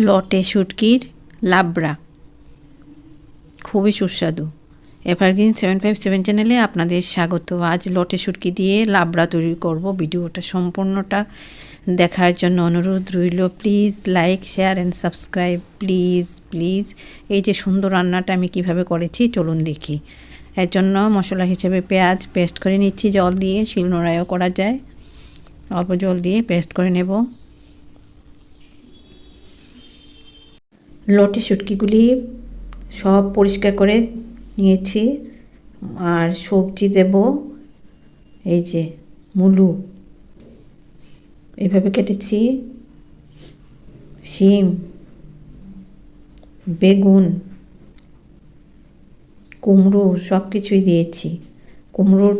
লটে শুটকির লাবড়া। খুবই সুস্বাদু। এভারগ্রিন সেভেন ফাইভ সেভেন চ্যানেলে আপনাদের স্বাগত। আজ লটে শুটকি দিয়ে লাবড়া তৈরি করব। ভিডিওটা সম্পূর্ণটা দেখার জন্য অনুরোধ রইল। Please like, share and subscribe. Please please. এই যে সুন্দর রান্নাটা আমি কীভাবে করেছি, চলুন দেখি। এর জন্য মশলা হিসেবে পেঁয়াজ পেস্ট করে নিচ্ছি। জল দিয়ে শিলনোড়ায়ও করা যায়। অল্প জল দিয়ে পেস্ট করে নেব। লটে শুটকিগুলি সব পরিষ্কার করে নিয়েছি। আর সবজি দেব, এই যে মুলু, এভাবে কেটেছি। শিম, বেগুন, কুমড়ো সব কিছুই দিয়েছি। কুমড়োর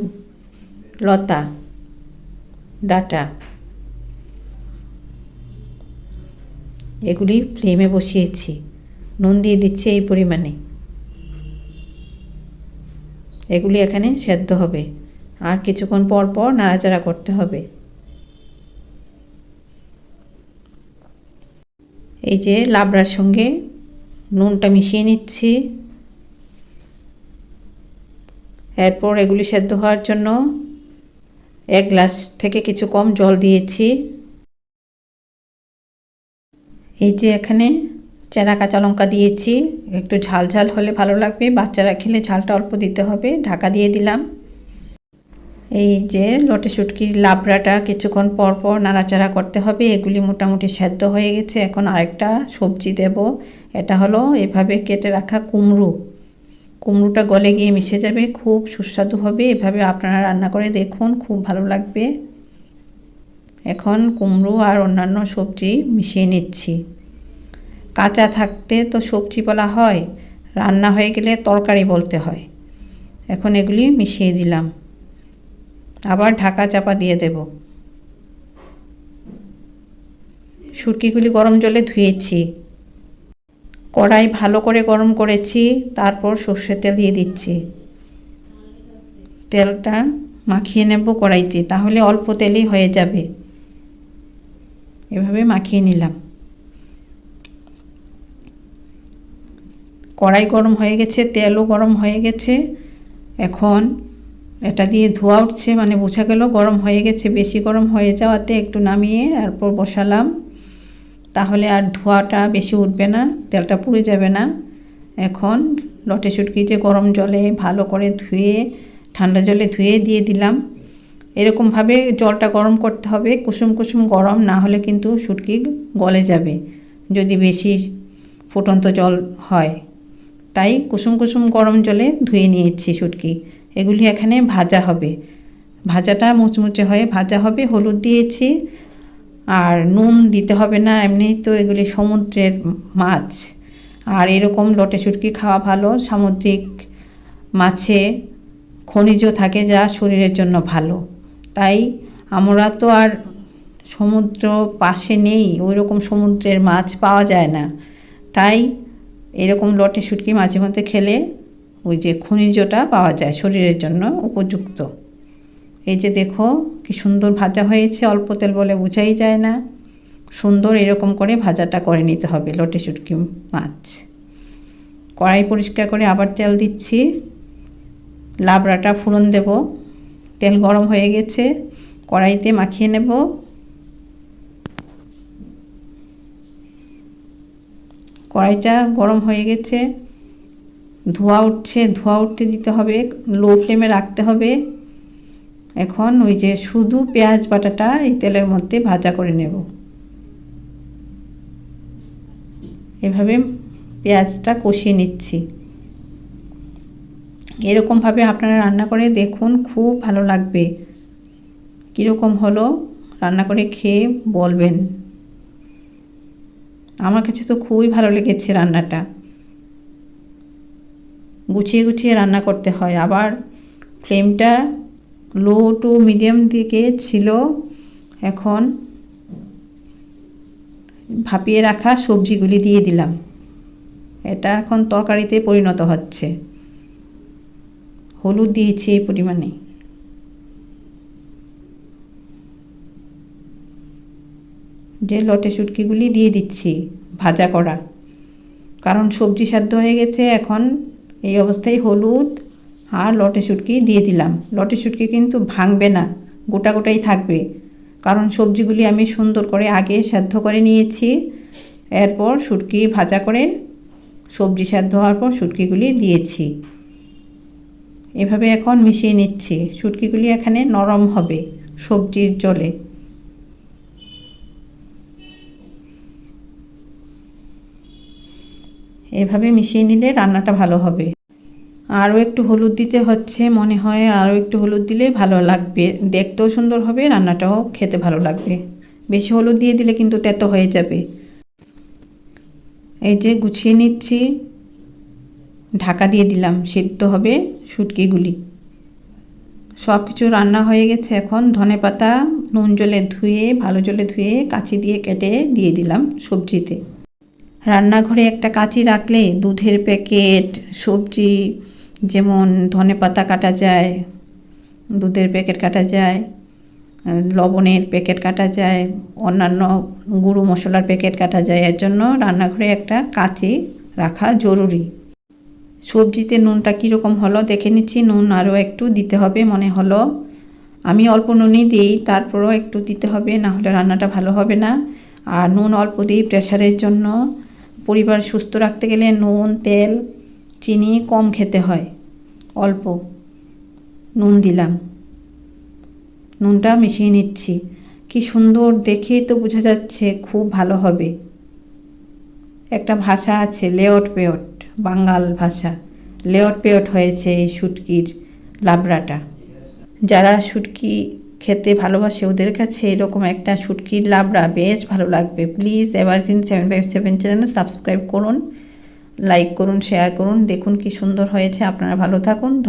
লতা, ডাটা। এগুলি ফ্লেমে বসিয়েছি। নুন দিয়ে দিচ্ছি এই পরিমাণে। এগুলি এখানে সেদ্ধ হবে। আর কিছুক্ষণ পর পর নাড়াচাড়া করতে হবে। এই যে লাবড়ার সঙ্গে নুনটা মিশিয়ে নিচ্ছি। এরপর এগুলি সেদ্ধ হওয়ার জন্য এক গ্লাস থেকে কিছু কম জল দিয়েছি। এই যে এখানে চেনা কাঁচা লঙ্কা দিয়েছি, একটু ঝাল ঝাল হলে ভালো লাগবে। বাচ্চারা খেলে ঝালটা অল্প দিতে হবে, ঢাকা দিয়ে দিলাম। এই যে লটে শুটকির লাবড়াটা কিছুক্ষণ পর পর নাড়াচাড়া করতে হবে, এগুলি মোটামুটি সেদ্ধ হয়ে গেছে। এখন আরেকটা সবজি দেব, এটা হলো এভাবে কেটে রাখা কুমড়ো। কুমড়োটা গলে গিয়ে মিশে যাবে, খুব সুস্বাদু হবে। এভাবে আপনারা রান্না করে দেখুন, খুব ভালো লাগবে। এখন কুমড়ো আর অন্যান্য সবজি মিশিয়ে নিচ্ছি। কাঁচা থাকতে তো সবজি বলা হয়, রান্না হয়ে গেলে তরকারি বলতে হয়। এখন এগুলি মিশিয়ে দিলাম। আবার ঢাকা চাপা দিয়ে দেব। সুটকিগুলি গরম জলে ধুয়েছি। কড়াই ভালো করে গরম করেছি, তারপর সর্ষের তেল দিয়ে দিচ্ছি। তেলটা মাখিয়ে নেব কড়াইতে, তাহলে অল্প তেলেই হয়ে যাবে। এভাবে মাখিয়ে নিলাম। কড়াই গরম হয়ে গেছে, তেলও গরম হয়ে গেছে। এখন এটা দিয়ে ধোয়া উঠছে মানে বোঝা গেল গরম হয়ে গেছে। বেশি গরম হয়ে যাওয়াতে একটু নামিয়ে এরপর বসালাম। তাহলে আর ধোয়াটা বেশি উঠবে না, তেলটা পুড়ে যাবে না। এখন লটে শুটকি যে গরম জলে ভালো করে ধুয়ে, ঠান্ডা জলে ধুয়ে দিয়ে দিলাম। এরকমভাবে জলটা গরম করতে হবে, কুসুম কুসুম গরম, না হলে কিন্তু শুটকি গলে যাবে যদি বেশি ফুটন্ত জল হয়। তাই কুসুম কুসুম গরম জলে ধুয়ে নিয়েছি শুটকি। এগুলি এখানে ভাজা হবে। ভাজাটা মুচমুচে হয়ে ভাজা হবে, হলুদ দিয়েছি আর নুন দিতে হবে না, এমনি তো এগুলি সমুদ্রের মাছ। আর এরকম লটে শুটকি খাওয়া ভালো, সামুদ্রিক মাছে খনিজ থাকে যা শরীরের জন্য ভালো। তাই আমরা তো আর সমুদ্র পাশে নেই ওই রকম সমুদ্রের মাছ পাওয়া যায় না। তাই এরকম লটে শুটকি মাঝে মধ্যে খেলে ওই যে খনিজটা পাওয়া যায় শরীরের জন্য উপযুক্ত। এই যে দেখো কি সুন্দর ভাজা হয়েছে, অল্প তেল বলে বোঝাই যায় না। সুন্দর এরকম করে ভাজাটা করে নিতে হবে লটে শুটকি মাছ। কড়াই পরিষ্কার করে আবার তেল দিচ্ছি। লাবড়াটা ফুরন দেব। তেল গরম হয়ে গেছে, কড়াইতে মাখিয়ে নেব। কড়াইটা গরম হয়ে গেছে, ধোয়া উঠছে, ধোয়া উঠতে দিতে হবে, লো ফ্লেমে রাখতে হবে। এখন ওই যে শুধু পেঁয়াজ বাটাটা এই তেলের মধ্যে ভাজা করে নেব। এভাবে পেঁয়াজটা কষিয়ে নিচ্ছি। এরকমভাবে আপনারা রান্না করে দেখুন, খুব ভালো লাগবে। কীরকম হলো? রান্না করে খেয়ে বলবেন। আমার কাছে তো খুবই ভালো লেগেছে রান্নাটা। গুছিয়ে গুছিয়ে রান্না করতে হয়। আবার ফ্লেমটা লো টু মিডিয়াম দিকে ছিল। এখন ভাপিয়ে রাখা সবজিগুলি দিয়ে দিলাম। এটা এখন তরকারিতে পরিণত হচ্ছে। হলুদ দিয়েছি, এই পরিমাণে যে লটে শুটকিগুলি দিয়ে দিচ্ছি ভাজা করা। কারণ সবজি সাধ্য হয়ে গেছে, এখন এই অবস্থায় হলুদ আর লটে শুটকি দিয়ে দিলাম। লটে শুটকি কিন্তু ভাঙবে না, গোটা গোটাই থাকবে। কারণ সবজিগুলি আমি সুন্দর করে আগে সাধ্য করে নিয়েছি, এরপর শুটকি ভাজা করে সবজি সেদ্ধ হওয়ার পর শুটকিগুলি দিয়েছি। এভাবে এখন মিশিয়ে নিচ্ছি। শুটকিগুলি এখানে নরম হবে, সবজির জলে। এভাবে মিশিয়ে নিলে রান্নাটা ভালো হবে। আরও একটু হলুদ দিতে হচ্ছে, মনে হয় আরও একটু হলুদ দিলে ভালো লাগবে। দেখতেও সুন্দর হবে, রান্নাটাও খেতে ভালো লাগবে। বেশি হলুদ দিয়ে দিলে কিন্তু তেতো হয়ে যাবে। এই যে গুছিয়ে নিচ্ছি। ঢাকা দিয়ে দিলাম, সিদ্ধ হবে। শুটকিগুলি। সব কিছু রান্না হয়ে গেছে এখন। ধনে পাতা, নুন জলে ধুয়ে, ভালো জলে ধুয়ে কাঁচি দিয়ে কেটে দিয়ে দিলাম সবজিতে। রান্নাঘরে একটা কাঁচি রাখলে দুধের প্যাকেট, সবজি, যেমন ধনে পাতা কাটা যায়, দুধের প্যাকেট কাটা যায়, লবণের প্যাকেট কাটা যায়, অন্যান্য গুঁড়ো মশলার প্যাকেট কাটা যায়। এর জন্য রান্নাঘরে একটা কাঁচি রাখা জরুরি। সবজিতে নুনটা কীরকম হলো দেখে নিচ্ছি, নুন আরও একটু দিতে হবে মনে হলো। আমি অল্প নুনই দিই, তারপরও একটু দিতে হবে, না হলে রান্নাটা ভালো হবে না। আর নুন অল্প দিই প্রেশারের জন্য। পরিবার সুস্থ রাখতে গেলে নুন, তেল, চিনি কম খেতে হয়। অল্প নুন দিলাম। নুনটা মিশিয়ে নিচ্ছি। কি সুন্দর দেখেই তো বোঝা যাচ্ছে, খুব ভালো হবে। একটা ভাষা আছে লেওট পেয়ট বাঙ্গাল ভাষা। লেওট পেওট হয়েছে এই শুটকির লাবড়াটা। যারা শুটকি খেতে ভালোবাসে, ওদের কাছে এরকম একটা শুটকির লাবড়া বেশ ভালো লাগবে। Please evergreen seven five seven channel subscribe করুন, লাইক করুন, শেয়ার করুন। দেখুন কি সুন্দর হয়েছে। আপনারা ভালো থাকুন।